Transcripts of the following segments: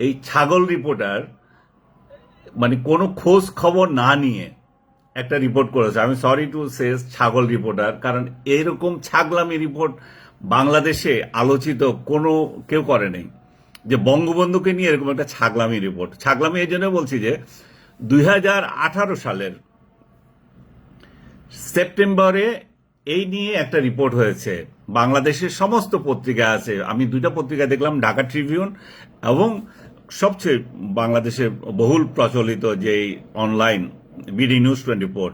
এই ছাগল রিপোর্টার মানে কোনো খোঁজ খবর না নিয়ে একটা রিপোর্ট করেছে। আমি সরি টু সে ছাগল রিপোর্টার কারণ এরকম ছাগলামি রিপোর্ট বাংলাদেশে আলোচিত কোনো কেউ করে নেই। যে বঙ্গবন্ধুকে নিয়ে এরকম একটা ছাগলামি রিপোর্ট ছাগলামি এই জন্য বলছি যে, দুই হাজার আঠারো সালের সেপ্টেম্বরে এই নিয়ে একটা রিপোর্ট হয়েছে। বাংলাদেশের সমস্ত পত্রিকা আছে। আমি দুইটা পত্রিকা দেখলাম, ঢাকা ট্রিবিউন এবং সবচেয়ে বাংলাদেশে বহুল প্রচলিত যে online BD news twenty four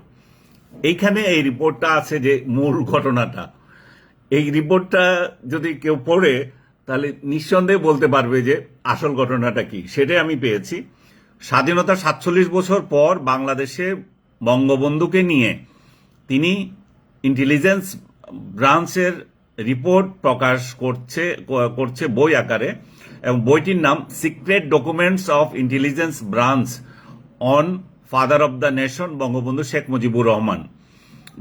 এইখানে এই রিপোর্টটা আছে যে মূল ঘটনাটা। এই রিপোর্টটা যদি কেউ পড়ে, তাহলে নিঃসন্দেহে বলতে পারবে যে আসল ঘটনাটা কি। সেটাই আমি পেয়েছি। স্বাধীনতার সাতচল্লিশ বছর পর বাংলাদেশে বঙ্গবন্ধুকে নিয়ে তিনি ইন্টেলিজেন্স ব্রাঞ্চের রিপোর্ট প্রকাশ করছে করছে বই আকারে, এবং বইটির নাম Secret Documents of Intelligence Branch on Father of the Nation Bangabandhu Sheikh Mujibur Rahman.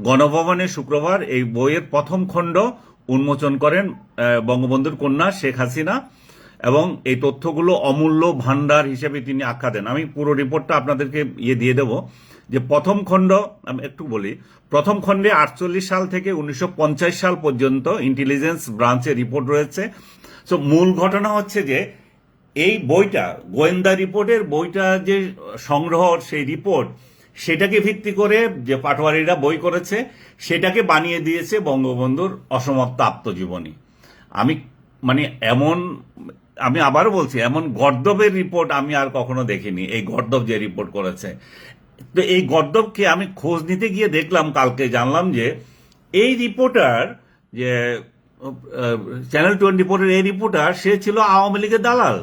গণভবনে শুক্রবার এই বইয়ের প্রথম খণ্ড উন্মোচন করেন বঙ্গবন্ধুর কন্যা শেখ হাসিনা, এবং এই তথ্যগুলো অমূল্য ভান্ডার হিসেবে তিনি আখ্যা দেন। আমি পুরো রিপোর্টটা আপনাদেরকে ইয়ে দিয়ে দেব। যে প্রথম খণ্ড, আমি একটু বলি, প্রথম খণ্ডে আটচল্লিশ সাল থেকে উনিশশো পঞ্চাশ সাল পর্যন্ত ইন্টেলিজেন্স ব্রাঞ্চের রিপোর্ট রয়েছে। সো মূল ঘটনা হচ্ছে যে, এই বইটা, গোয়েন্দা রিপোর্টের বইটা যে সংগ্রহ সেই রিপোর্ট সেটাকে ভিত্তি করে যে পাটোয়ারিরা বই করেছে, সেটাকে বানিয়ে দিয়েছে বঙ্গবন্ধুর অসমাপ্ত আত্মজীবনী। আমি মানে এমন, আমি আবারও বলছি, এমন গর্দবের রিপোর্ট আমি আর কখনো দেখিনি, এই গর্দব যে রিপোর্ট করেছে। তো এই গর্দবকে আমি খোঁজ নিতে গিয়ে দেখলাম, কালকে জানলাম যে এই রিপোর্টার, যে চ্যানেল টোয়েন্টি ফোরের এই রিপোর্টার, সে ছিল আওয়ামী লীগের দালাল।